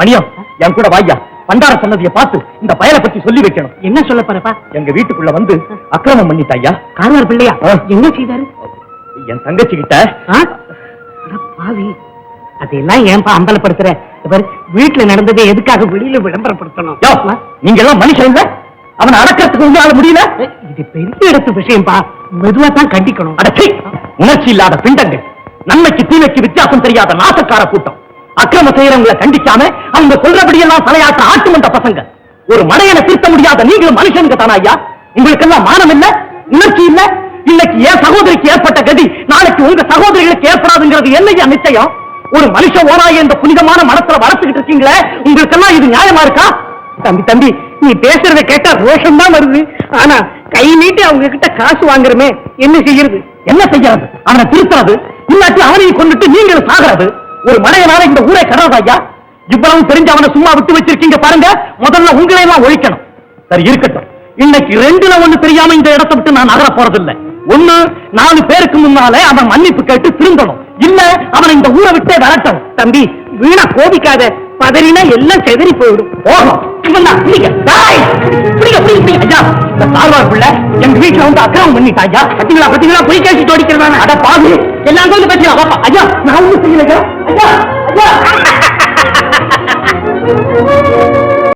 மணியம் என் கூட வாய்யா பண்டார சன்னதியை பார்த்து இந்த பயலை பத்தி சொல்லி வைக்கணும். என்ன சொல்ல போறப்பா? எங்க வீட்டுக்குள்ள வந்து அக்கிரமம் பண்ணிட்டாயா கார்வார் பிள்ளையா. என்ன செய்தாரு? என் தங்கச்சி கிட்ட பாவி. அதையெல்லாம் ஏன்பா அம்பலப்படுத்துற? இவர் வீட்டுல நடந்ததை எதுக்காக வெளியில விளம்பரப்படுத்தணும்? நீங்க எல்லாம் மனுஷன் இல்ல? அவனை அடக்கிறதுக்கு உங்களால முடியல? இது பெரிய இடத்து விஷயம்பா. மெதுவா தான் கண்டிக்கணும். அடச்சி உணர்ச்சி இல்லாத பிண்டங்கள். நன்மைக்கு தீமைக்கு வித்தியாசம் தெரியாத நாசக்கார கூட்டம். அக்கிரம செய்யறவங்களை கண்டிக்காம அவங்க சொல்றபடியெல்லாம் தலையாட்ட ஆட்டுமன்ற பசங்க. ஒரு மடையனை திருத்த முடியாத நீங்களும் மனுஷனுக்கு தானா ஐயா? உங்களுக்கெல்லாம் மானம் இல்ல? உணர்ச்சி இல்ல? இன்னைக்கு என் சகோதரிக்கு ஏற்பட்ட கதி நாளைக்கு உங்க சகோதரிகளுக்கு ஏற்படாதுங்கிறது என்னையா நிச்சயம்? ஒரு மனுஷ ஓராய இந்த புனிதமான மனத்துல வளர்த்துக்கிட்டு இருக்கீங்களே உங்களுக்கெல்லாம் இது நியாயமா இருக்கா? தம்பி தம்பி நீ பேசுறத கேட்டா ரோஷம் தான் வருது. ஆனா கை நீட்டி அவங்க கிட்ட காசு வாங்குறமே என்ன செய்யறது? என்ன செய்யறது? அவனை திருத்துறது? இல்லாட்டி அவனையும் கொண்டுட்டு நீங்களும் சாகிறது? ஒரு மனையனால இந்த ஊரை கடவுள் ஐயா? இவ்வளவு தெரிஞ்சு அவனை சும்மா விட்டு வச்சிருக்கீங்க பாருங்க. முதல்ல உங்களை எல்லாம் ஒழிக்கணும். சரி இருக்கட்டும். இன்னைக்கு ரெண்டுல ஒண்ணு தெரியாம இந்த இடத்தை விட்டு நான் நகர போறதில்லை. ஒண்ணு நாலு பேருக்கு முன்னாலே அவன் மன்னிப்பு கேட்டு திருந்தணும். இல்ல அவனை இந்த ஊரை விட்டே விரட்டணும். தம்பி வீணா கோபிக்காத. பதறினா எல்லாம் செதறி போயிடும். போகணும். தான். பிள்ளை எங்க வீட்டுல வந்து அக்கிரமம் பண்ணிட்டா ஐயா? பத்தீங்களா பொய் தோடிக்கிறதான அட பாவி. எல்லாம் வந்து ஐயா நான் ஒண்ணு ஐயா ஐயா